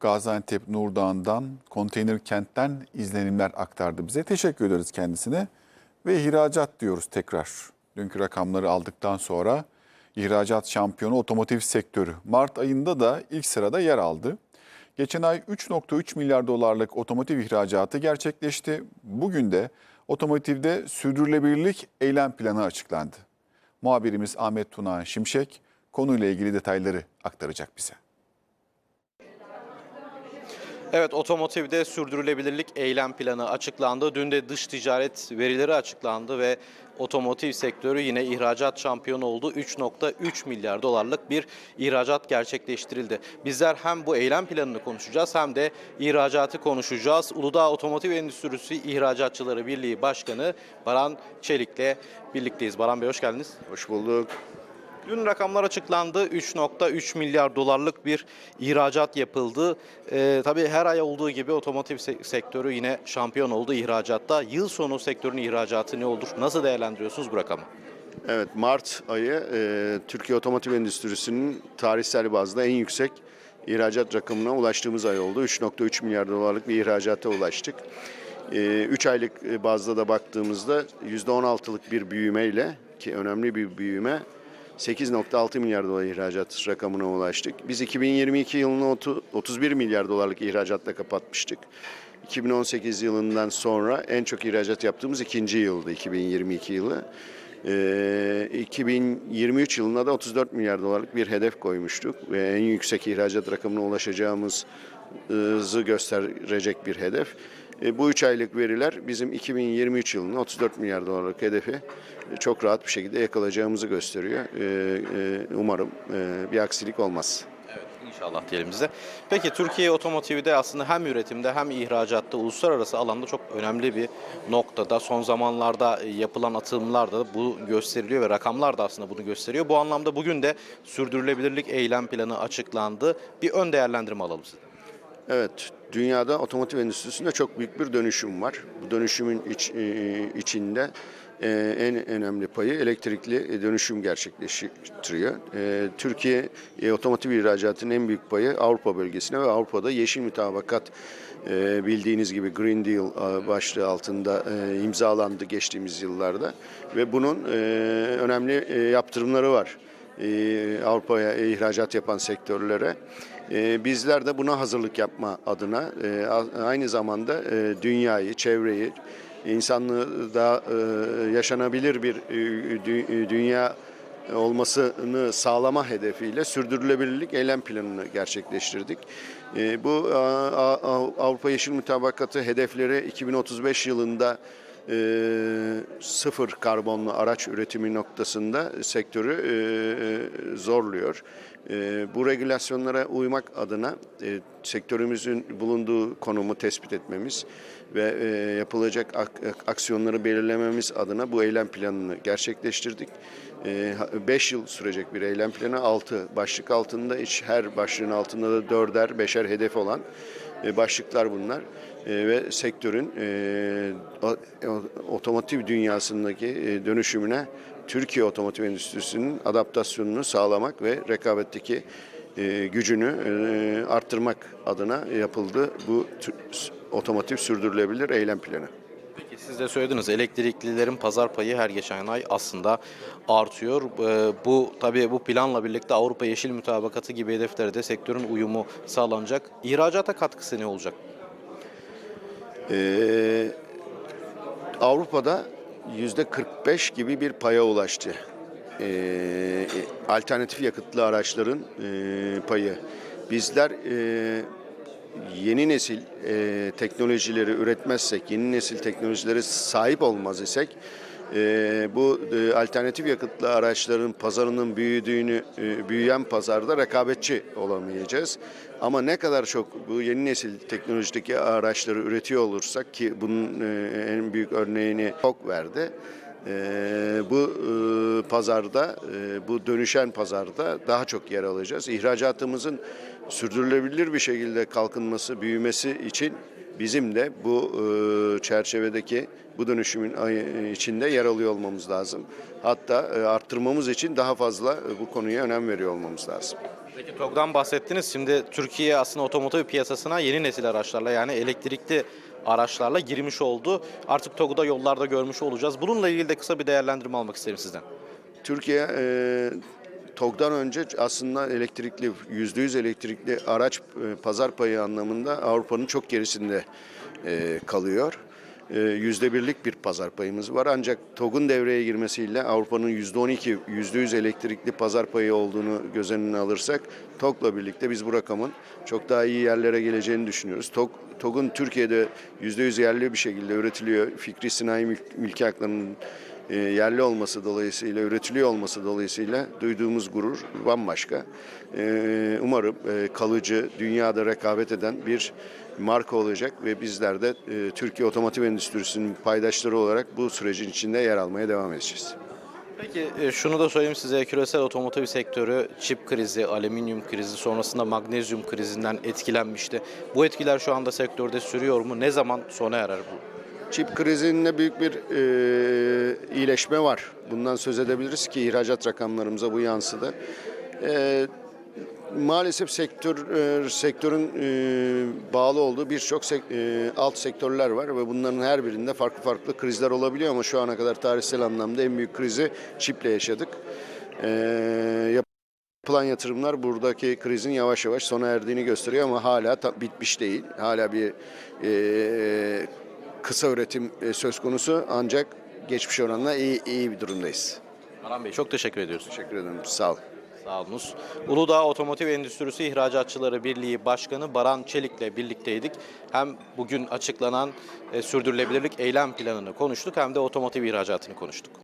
Gaziantep Nurdağ'ından, konteyner kentten izlenimler aktardı bize. Teşekkür ederiz kendisine. Ve ihracat diyoruz tekrar. Dünkü rakamları aldıktan sonra ihracat şampiyonu otomotiv sektörü. Mart ayında da ilk sırada yer aldı. Geçen ay 3.3 milyar dolarlık otomotiv ihracatı gerçekleşti. Bugün de otomotivde sürdürülebilirlik eylem planı açıklandı. Muhabirimiz Ahmet Tuna Şimşek konuyla ilgili detayları aktaracak bize. Evet otomotivde sürdürülebilirlik eylem planı açıklandı. Dün de dış ticaret verileri açıklandı ve otomotiv sektörü yine ihracat şampiyonu oldu. 3.3 milyar dolarlık bir ihracat gerçekleştirildi. Bizler hem bu eylem planını konuşacağız hem de ihracatı konuşacağız. Uludağ Otomotiv Endüstrisi İhracatçıları Birliği Başkanı Baran Çelik'le birlikteyiz. Baran Bey hoş geldiniz. Hoş bulduk. Dün rakamlar açıklandı. 3.3 milyar dolarlık bir ihracat yapıldı. Ee, tabii her ay olduğu gibi otomotiv se- sektörü yine şampiyon oldu ihracatta. Yıl sonu sektörün ihracatı ne olur? Nasıl değerlendiriyorsunuz bu rakamı? Evet, Mart ayı e, Türkiye Otomotiv Endüstrisi'nin tarihsel bazda en yüksek ihracat rakamına ulaştığımız ay oldu. 3.3 milyar dolarlık bir ihracata ulaştık. 3 aylık e, bazda da baktığımızda %16'lık bir büyümeyle ki önemli bir büyüme 8.6 milyar dolar ihracat rakamına ulaştık. Biz 2022 yılını otu- 31 milyar dolarlık ihracatla kapatmıştık. 2018 yılından sonra en çok ihracat yaptığımız ikinci yıldı 2022 yılı. Ee, 2023 yılına da 34 milyar dolarlık bir hedef koymuştuk ve en yüksek ihracat rakamına ulaşacağımızı gösterecek bir hedef. E, bu üç aylık veriler bizim 2023 yılının 34 milyar dolarlık hedefi e, çok rahat bir şekilde yakalayacağımızı gösteriyor. E, umarım bir aksilik olmaz. Evet inşallah diyelim bize. Peki Türkiye otomotivi de aslında hem üretimde hem ihracatta uluslararası alanda çok önemli bir noktada. Son zamanlarda yapılan atılımlar da bu gösteriliyor ve rakamlar da aslında bunu gösteriyor. Bu anlamda bugün de sürdürülebilirlik eylem planı açıklandı. Bir ön değerlendirme alalım size. Evet, dünyada otomotiv endüstrisinde çok büyük bir dönüşüm var. Bu dönüşümün iç, e, içinde e, en önemli payı elektrikli dönüşüm gerçekleştiriyor. E, Türkiye e, otomotiv ihracatının en büyük payı Avrupa bölgesine ve Avrupa'da yeşil mütabakat e, bildiğiniz gibi Green Deal e, başlığı altında e, imzalandı geçtiğimiz yıllarda ve bunun e, önemli e, yaptırımları var. E, Avrupa'ya ihracat yapan sektörlere. E, bizler de buna hazırlık yapma adına e, aynı zamanda e, dünyayı, çevreyi, insanlığı daha e, yaşanabilir bir dü- dünya olmasını sağlama hedefiyle sürdürülebilirlik eylem planını gerçekleştirdik. Bu Avrupa Yeşil Mutabakatı hedefleri 2035 yılında e, sıfır karbonlu araç üretimi noktasında sektörü e, zorluyor. E, bu regülasyonlara uymak adına e, sektörümüzün bulunduğu konumu tespit etmemiz ve e, yapılacak ak- aksiyonları belirlememiz adına bu eylem planını gerçekleştirdik. 5 yıl sürecek bir eylem planı, 6 başlık altında, her başlığın altında da dörder, beşer hedef olan e, başlıklar bunlar. Ve sektörün otomotiv dünyasındaki dönüşümüne Türkiye otomotiv endüstrisinin adaptasyonunu sağlamak ve rekabetteki e, gücünü e, arttırmak adına yapıldı bu otomotiv sürdürülebilir eylem planı. Peki siz de söylediniz elektriklilerin pazar payı her geçen ay aslında artıyor. Ee, Bu tabii bu planla birlikte Avrupa Yeşil Mütabakatı gibi hedeflere de sektörün uyumu sağlanacak. İhracata katkısı ne olacak? Ee, Avrupa'da yüzde 45 gibi bir paya ulaştı. Ee, alternatif yakıtlı araçların e, payı. Bizler e, yeni nesil e, teknolojileri üretmezsek, yeni nesil teknolojilere sahip olmaz isek e, bu e, alternatif yakıtlı araçların pazarının büyüdüğünü, e, büyüyen pazarda rekabetçi olamayacağız. Ama ne kadar çok bu yeni nesil teknolojideki araçları üretiyor olursak ki bunun e, en büyük örneğini TOK verdi. Ee, bu e, pazarda, e, bu dönüşen pazarda daha çok yer alacağız. İhracatımızın sürdürülebilir bir şekilde kalkınması, büyümesi için bizim de bu e, çerçevedeki bu dönüşümün içinde yer alıyor olmamız lazım. Hatta e, arttırmamız için daha fazla e, bu konuya önem veriyor olmamız lazım. Peki TOG'dan bahsettiniz. Şimdi Türkiye aslında otomotiv piyasasına yeni nesil araçlarla yani elektrikli araçlarla girmiş oldu. Artık TOG'u da yollarda görmüş olacağız. Bununla ilgili de kısa bir değerlendirme almak isterim sizden. Türkiye e, TOG'dan önce aslında elektrikli, %100 elektrikli araç e, pazar payı anlamında Avrupa'nın çok gerisinde e, kalıyor. E, Yüzde birlik bir pazar payımız var ancak TOG'un devreye girmesiyle Avrupa'nın yüzde 12, yüzde yüz elektrikli pazar payı olduğunu göz önüne alırsak TOG'la birlikte biz bu rakamın çok daha iyi yerlere geleceğini düşünüyoruz. TOG, TOG'un Türkiye'de yüzde yüz yerli bir şekilde üretiliyor. Fikri sinayi mülk, mülki haklarının e, yerli olması dolayısıyla, üretiliyor olması dolayısıyla duyduğumuz gurur bambaşka. E, umarım kalıcı, dünyada rekabet eden bir marka olacak ve bizler de e, Türkiye otomotiv endüstrisinin paydaşları olarak bu sürecin içinde yer almaya devam edeceğiz. Peki e, şunu da söyleyeyim size küresel otomotiv sektörü çip krizi, alüminyum krizi sonrasında magnezyum krizinden etkilenmişti. Bu etkiler şu anda sektörde sürüyor mu? Ne zaman sona erer bu? Çip krizinde büyük bir e, iyileşme var. Bundan söz edebiliriz ki ihracat rakamlarımıza bu yansıdı. E, maalesef sektör e, sektörün e, bağlı olduğu birçok sek- e, alt sektörler var ve bunların her birinde farklı farklı krizler olabiliyor ama şu ana kadar tarihsel anlamda en büyük krizi çiple yaşadık. E, yapılan yatırımlar buradaki krizin yavaş yavaş sona erdiğini gösteriyor ama hala ta- bitmiş değil. Hala bir e, kısa üretim e, söz konusu ancak geçmiş oranla iyi, iyi bir durumdayız. Orhan Bey çok teşekkür ediyoruz. Teşekkür ederim. Sağ olun. Sağ. Uludağ Otomotiv Endüstrisi İhracatçıları Birliği Başkanı Baran Çelik'le birlikteydik. Hem bugün açıklanan e, sürdürülebilirlik eylem planını konuştuk hem de otomotiv ihracatını konuştuk.